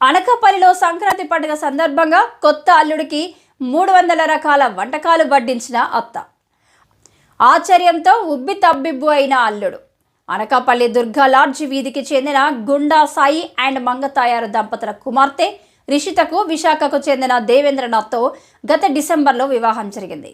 అనకాపల్లిలో సంక్రాంతి పండుగ సందర్భంగా కొత్త అల్లుడికి మూడు వందల రకాల వంటకాలు వడ్డించిన అత్త. ఆశ్చర్యంతో ఉబ్బి తబ్బిబ్బు అయిన అల్లుడు. అనకాపల్లి దుర్గా లాడ్జ్ వీధికి చెందిన గుండా సాయి అండ్ మంగతాయారు దంపతుల కుమార్తె రిషితకు విశాఖకు చెందిన దేవేంద్రనాథ్తో గత డిసెంబర్లో వివాహం జరిగింది.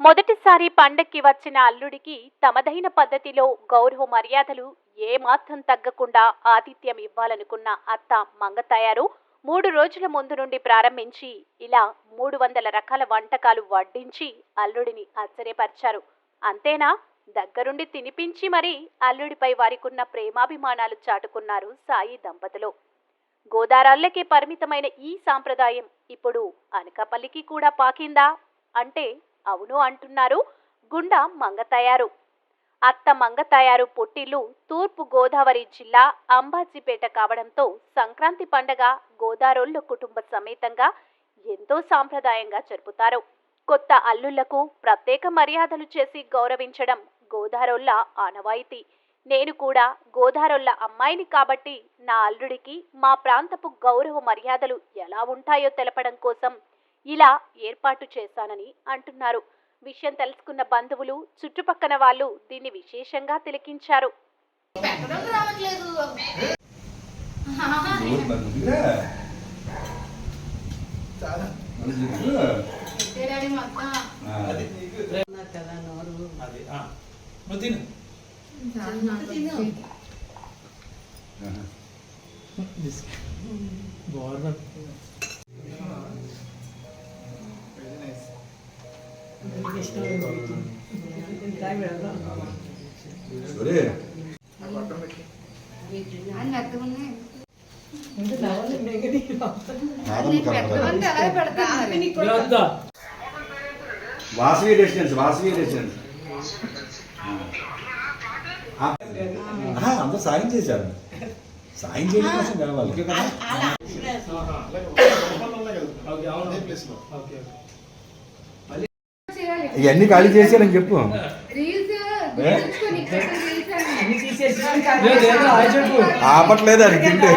మొదటిసారి పండక్కి వచ్చిన అల్లుడికి తమదైన పద్ధతిలో గౌరవ మర్యాదలు ఏమాత్రం తగ్గకుండా ఆతిథ్యం ఇవ్వాలనుకున్న అత్త మంగతయారు మూడు రోజుల ముందు నుండి ప్రారంభించి ఇలా మూడు వందల రకాల వంటకాలు వడ్డించి అల్లుడిని ఆశ్చర్యపరిచారు. అంతేనా? దగ్గరుండి తినిపించి మరీ అల్లుడిపై వారికున్న ప్రేమాభిమానాలు చాటుకున్నారు సాయి దంపతులు. గోదారాళ్ళకే పరిమితమైన ఈ సాంప్రదాయం ఇప్పుడు అనకాపల్లికి కూడా పాకిందా? అంటే అవును అంటున్నారు. గుండా మంగతయారు అత్త మంగతయారు పొట్టిల్లు తూర్పు గోదావరి జిల్లా అంబాజీపేట కావడంతో సంక్రాంతి పండగ గోదారోళ్ళ కుటుంబ సమేతంగా ఎంతో సాంప్రదాయంగా జరుపుతారు. కొత్త అల్లుళ్ళకు ప్రత్యేక మర్యాదలు చేసి గౌరవించడం గోదారోళ్ళ ఆనవాయితీ. నేను కూడా గోదారోళ్ళ అమ్మాయిని కాబట్టి నా అల్లుడికి మా ప్రాంతపు గౌరవ మర్యాదలు ఎలా ఉంటాయో తెలపడం కోసం ఇలా ఏర్పాటు చేశానని అంటున్నారు. విషయం తెలుసుకున్న బంధువులు చుట్టుపక్కన వాళ్ళు దీన్ని విశేషంగా తిలకించారు. పెట్టడం వాసవి రెసిడెన్స్ వాసవి రెసిడెన్స్ అందరూ సాయం చేశారు సాయం చేయడం కోసం కావాలి ఓకే అవును ఓకే చేయాలి ఇవన్నీ ఖాళీ చేశారని చెప్పు. ఆపట్లేదు అది తింటే.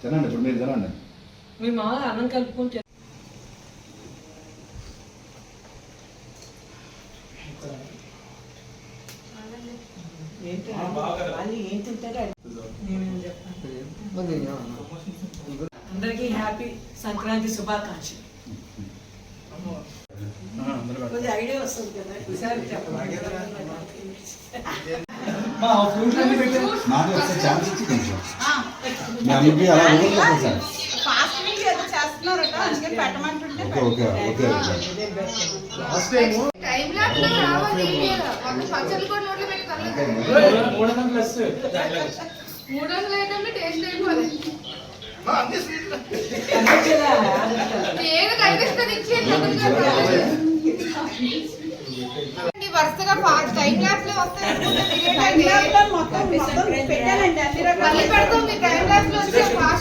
తినండి ఇప్పుడు మీరు తినండి. మీ మామ అన్నం కలుపుకొని అందరికీ హ్యాపీ సంక్రాంతి శుభాకాంక్షలు. కొద్దిగా ఐడియా వస్తుంది కదా ఈసారి చెప్పండి. అలా ఓకే ఓకే ఓకే టైం లాట్లో రావాలి వీడియోలో. మొన్న పచ్చళ్ళు కూడా నోట్లో పెట్టి తగలదు. మూడు వందల ప్లస్ మూడు వందల ఐటమ్లు టేస్ట్ అయిపోవాలి ఏదో కనిపిస్తుంది ఇచ్చేయండి వరుసగా టైం లాప్స్లో వస్తాయి మొత్తం మొత్తం పెట్టానండి అన్ని రకాల. మళ్ళీ పెడతాను